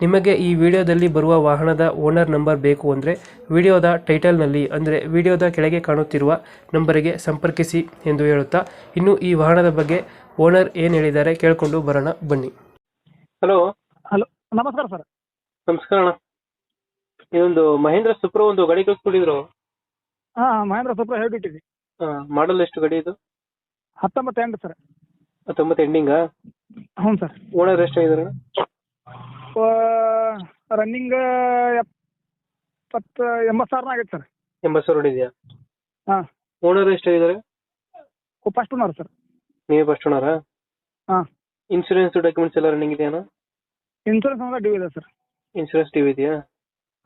ನಿಮಗೆ ಈ ವಿಡಿಯೋದಲ್ಲಿ ಬರುವ ವಾಹನದ ಓನರ್ ನಂಬರ್ ಬೇಕು ಅಂದರೆ ವಿಡಿಯೋದ ಟೈಟಲ್ನಲ್ಲಿ ಅಂದರೆ ವಿಡಿಯೋದ ಕೆಳಗೆ ಕಾಣುತ್ತಿರುವ ನಂಬರಿಗೆ ಸಂಪರ್ಕಿಸಿ ಎಂದು ಹೇಳುತ್ತಾ ಇನ್ನು ಈ ವಾಹನದ ಬಗ್ಗೆ ಓನರ್ ಏನು ಹೇಳಿದ್ದಾರೆ ಕೇಳಿಕೊಂಡು ಬರೋಣ ಬನ್ನಿ. ಹಲೋ. ಹಲೋ ನಮಸ್ಕಾರ ಸರ್. ನಮಸ್ಕಾರ ಅಣ್ಣ. ಇದೊಂದು ಮಹೇಂದ್ರ ಸುಪ್ರೋ ಒಂದು ಗಾಡಿ ಕಳಿಸ್ಕೊಂಡಿದ್ರು. ಹಾಂ ಮಹೇಂದ್ರ ಸುಪ್ರ ಹೇಳ್ಬಿಟ್ಟಿದ್ವಿ. ಮಾಡಲ್ ಎಷ್ಟು ಗಡಿ ಇದು? ಹತ್ತೊಂಬತ್ತು ಎಂಟು ಸರ್. ಹತ್ತೊಂಬತ್ತು ಎಂಡಿಂಗಾ ಹ್ಞೂ ಸರ್. ಓನರ್ ಎಷ್ಟಾಗಿದ್ದಾರೆ? ರನ್ನಿಂಗ್ ಎಪ್ಪತ್ತು ಎಂಬತ್ತು ಸಾವಿರ ಆಗೈತೆ ಸರ್. ಎಂಬತ್ತು ಸಾವಿರ ಇದೆಯಾ ಹಾಂ. ಓನರ್ ಎಷ್ಟಾಗಿದ್ದಾರೆ? First owner sir. ನೀವೇ ಫಸ್ಟ್ ಓನರಾ ಹಾಂ. ಇನ್ಶೂರೆನ್ಸ್ ಡಾಕ್ಯುಮೆಂಟ್ಸ್ ಎಲ್ಲ ರನ್ನಿಂಗ್ ಇದೆಯಾ ಇನ್ಶೂರೆನ್ಸ್ ಅಂದ್ರೆ ಡ್ಯೂ ಇದೆ ಸರ್. ಇನ್ಶೂರೆನ್ಸ್ ಡ್ಯೂ ಇದೆಯಾ?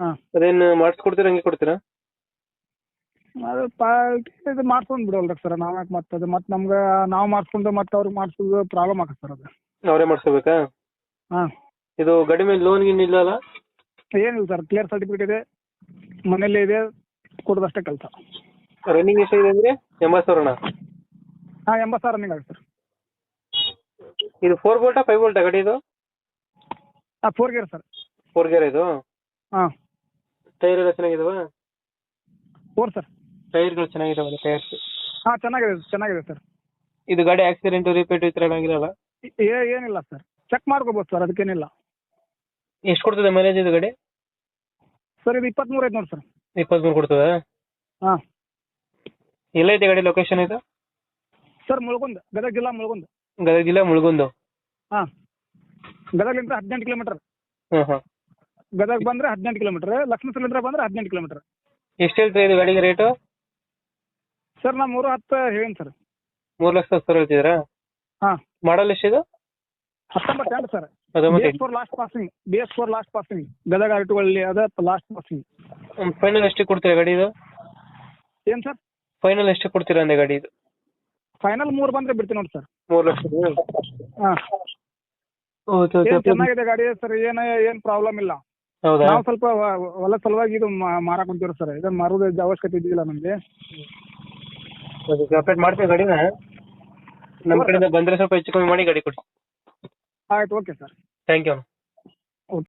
ಹಾಂ. ಅದೇನು ಮಾಡಿಸ್ಕೊಡ್ತೀರಾ ಹಂಗೆ ಕೊಡ್ತೀರಾ? ಅದು ಪಾರ್ಟಿ ಇದು ಮಾಡ್ಸ್ಕೊಂಡು ಬಿಡೋಲ್ರಿ ಸರ್. ನಾವು ಯಾಕೆ ಮತ್ತೆ ಅದು ಮತ್ತೆ ನಮ್ಗೆ ನಾವು ಮಾಡಿಸ್ಕೊಂಡು ಮತ್ತೆ ಅವ್ರಿಗೆ ಮಾಡಿಸೋದು ಪ್ರಾಬ್ಲಮ್ ಆಗತ್ತೆ ಸರ್ ಅದು. ಅವರೇ ಮಾಡಿಸ್ಕೋಬೇಕಾ? ಹಾಂ. ಇದು ಗಾಡಿ ಮೇಲೆ ಲೋನ್ ಗಿನ್ ಇಲ್ಲ ಅಲ್ಲ ಏನಿಲ್ಲ ಸರ್ ಕ್ಲಿಯರ್ ಸರ್ಟಿಫಿಕೇಟ್ ಇದೆ ಮನೆಯಲ್ಲೇ ಇದೆ ಕೊಡೋದಷ್ಟೇ ಕೆಲಸ. ರನ್ನಿಂಗ್ ಇದೆ ಅಂದ್ರೆ? ಎಂಬತ್ತು ಸಾವಿರನ? ಹಾಂ ಎಂಬತ್ತು ಸಾವಿರ ರನ್ನಿಂಗ್ ಆಗುತ್ತೆ ಸರ್. ಇದು ಫೋರ್ ಬೋಲ್ಟಾ ಫೈವ್ ಬೋಲ್ಟಾ ಗಾಡಿ ಇದು? ಹಾಂ four gear sir. Four gear ಇದು? ಹಾಂ. ಟೈರ್ ಎಲ್ಲ ಚೆನ್ನಾಗಿದಾವ? Four sir. ಟೈರ್ಗಳು ಚೆನ್ನಾಗಿದಾವಲ್ಲ ಟೈರ್ಸ್ ಹಾಂ ಚೆನ್ನಾಗಿದೆ ಚೆನ್ನಾಗಿದೆ ಸರ್. ಇದು ಗಾಡಿ ಆಕ್ಸಿಡೆಂಟ್ ರಿಪೇಟ್ ಈ ಥರ ಏ ಏನಿಲ್ಲ ಸರ್. ಚೆಕ್ ಮಾಡ್ಕೋಬೋದು ಸರ್ ಅದಕ್ಕೇನಿಲ್ಲ. ಎಷ್ಟು ಕೊಡ್ತದೆ ಮೈಲೇಜ್ ಇದು ಗಾಡಿ? ಸರ್ ಇದು ಇಪ್ಪತ್ತ್ಮೂರು ಐತೆ ನೋಡಿ ಸರ್. ಇಪ್ಪತ್ಮೂರು ಕೊಡ್ತದೆ? ಹಾಂ. ಎಲ್ಲೈತೆ ಗಾಡಿ ಲೊಕೇಶನ್ ಇದು? ಸರ್ ಮುಳ್ಗುಂದ್ ಗದಗ ಜಿಲ್ಲಾ ಮುಳ್ಗುಂದ್. ಗದಗ ಜಿಲ್ಲಾ ಮುಳುಗುಂದು? ಹಾಂ. ಗದಗಲಿಂದ ಹದಿನೆಂಟು ಕಿಲೋಮೀಟರ್ ಹಾಂ ಹಾಂ ಗದಗ ಬಂದರೆ ಹದಿನೆಂಟು ಕಿಲೋಮೀಟರ್ ಲಕ್ಷ್ಮೀಸಲಿಂದ ಬಂದರೆ ಹದಿನೆಂಟು ಕಿಲೋಮೀಟರ್ ಎಷ್ಟು ಹೇಳ್ತೀರಿ ಇದು ಗಾಡಿಗೆ ರೇಟು ಸರ್ ನಾ ಮೂರು ಹತ್ತು ಹೇಳಿನಿ ಸರ್. ಮೂರು ಲಕ್ಷ ಹತ್ತು ಸಾವಿರ ಹೇಳ್ತಿದ್ದೀರಾ? ಹಾಂ. ಮಾಡಲ್ ಎಷ್ಟಿದು? ಹತ್ತೊಂಬತ್ತು ಎರಡು ಸರ್. ಹತ್ತೊಂಬತ್ತು B S four last passing BS four last passing Gadag ಆರ್ಟುಗಳಲ್ಲಿ ಅದ ಲಾಸ್ಟ್ ಪಾಸಿಂಗ್ ಫೈನಲ್ ಎಷ್ಟು ಕೊಡ್ತೀರಾ ಗಾಡಿ ಇದು? ಏನ್ ಸರ್? ಫೈನಲ್ ಎಷ್ಟು ಕೊಡ್ತೀರಾ ಅಂದ್ರೆ ಗಾಡಿ ಇದು? ಫೈನಲ್ ಮೂರ್ ಬಂದ್ರೆ ಬಿಡ್ತೀನಿ ನೋಡಿ ಸರ್. ಮೂರು ಲಕ್ಷ ಹಾಂ. ಓಕೆ ಓಕೆ ಚೆನ್ನಾಗಿದೆ ಗಾಡಿ ಸರ್? ಏನು ಏನು ಪ್ರಾಬ್ಲಮ್ ಇಲ್ಲ. ಹೌದಾ? ನಾವು ಸ್ವಲ್ಪ ಹೊಲ ಸಲುವಾಗಿ ಇದು ಮಾರಾಕ್ ಕುಂತೀವಿ ಸರ್. ಇದನ್ನ ಮಾರೋದು ಅವಶ್ಯಕತೆ ಇದ್ದಿಲ್ಲ ನಮಗೆ. ಅಪ್ಡೇಟ್ ಮಾಡ್ತೀವಿ ಗಾಡಿನ. ನಮ್ಮ ಕಡೆಯಿಂದ ಬಂದ್ರೆ ಸ್ವಲ್ಪ ಹೆಚ್ಚು ಕಮ್ಮಿ ಮಾಡಿ ಗಾಡಿ ಕೊಡಿ. ಆಯ್ತು ಓಕೆ ಸರ್ ಥ್ಯಾಂಕ್ ಯು